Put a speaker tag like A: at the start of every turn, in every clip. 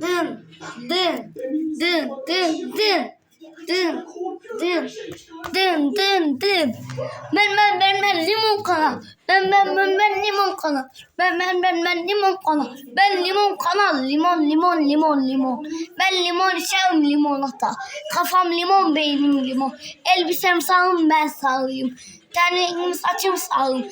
A: 噔噔噔噔噔 dın, dın, dın, dın, dın. Ben, ben, ben, ben limon kanal. Ben, ben, ben, ben limon kanal. Ben, ben, ben, ben limon kanal. Ben limon kanal. Limon, limon, limon, limon. Ben limon içerim limonata. Kafam limon, beynim limon. Elbisem sağım, ben sağlayayım. Tenliğim saçım sağım.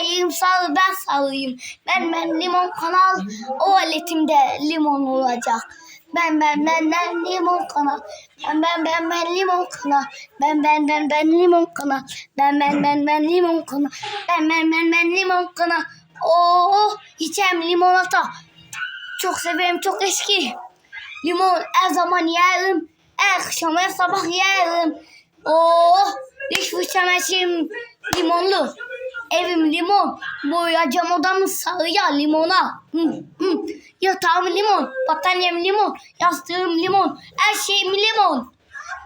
A: Eğim sağ ben sağlayayım. Ben ben limon kanal. O aletimde limon olacak. Ben ben ben ben limon kanal. Ben ben ben ben limon kanal. Ben ben ben ben limon kanal. Ben ben ben ben limon kanal. Ben ben ben ben limon kanal. Oh içem limonata. Çok severim çok eski. Limon her zaman yerim. Her akşam her sabah yerim. Oh diş fırçam açayım limonlu. Evim limon. Boyayacağım odamı sarıya limona. Hı, hı. Yatağım limon. Battaniyem limon. Yastığım limon. Her şeyim limon.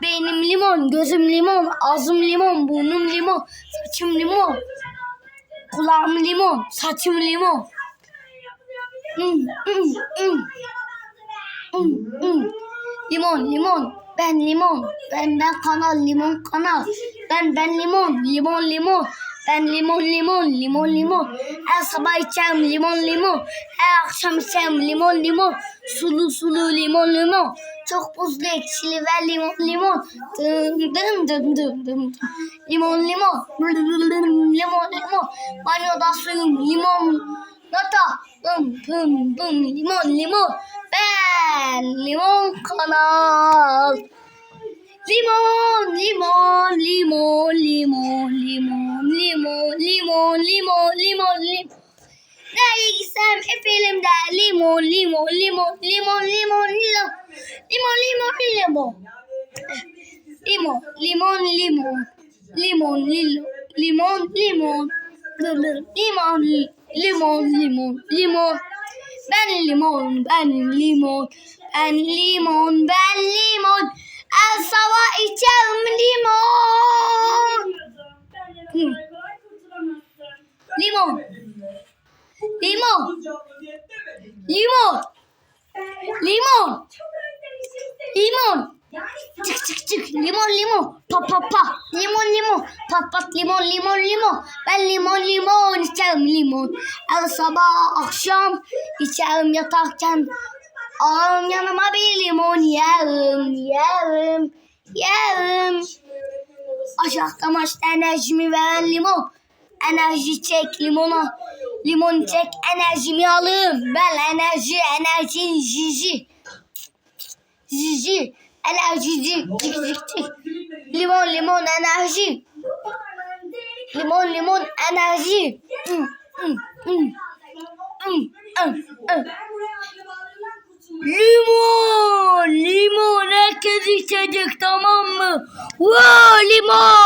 A: Beynim limon. Gözüm limon. Ağzım limon. Burnum limon. Saçım limon. Kulağım limon. Saçım limon. Hı. Hı, hı. Limon, limon. Ben limon. Ben ben kanal, limon kanal. Ben ben limon, limon limon. Ben limon limon, limon limon. Her sabah içerim limon limon. Her akşam içerim limon limon. Sulu sulu limon limon. Çok buzlu ekşili ve limon limon. Dın dın dın dın dın. Limon limon. Limon limon. Banyoda suyum limon. Nata. Bım bım bım limon limon. Ben limon kanal. Limon, limon, limon, limon, limon, limon, limon, limon, limon. Nereye gitsem hep elimde limon, limon, limon, limon, limon, limon, limon, limon, limon. Limon, limon, limon, limon, limon, limon, limon, limon, limon, limon. Ben limon, ben limon, ben limon, ben limon. Her sabah içerim limon. Limon, limon, limon, limon, limon. Çık çık çık. Limon limon. Pa pa pa. Limon limon. Pat pat limon limon limon. Ben limon limon içerim limon. Her sabah akşam içerim yatarken ağam yanıma bir limon yerim yerim yerim. Aşağıda maçta enerjimi veren limon. Enerji çek limona limon çek enerjimi alırım ben enerji enerji enerjici cik cik cik limon limon enerji. Limon limon enerji. Hı, hı, hı. limon limon herkes içecek tamam mı? Wow limon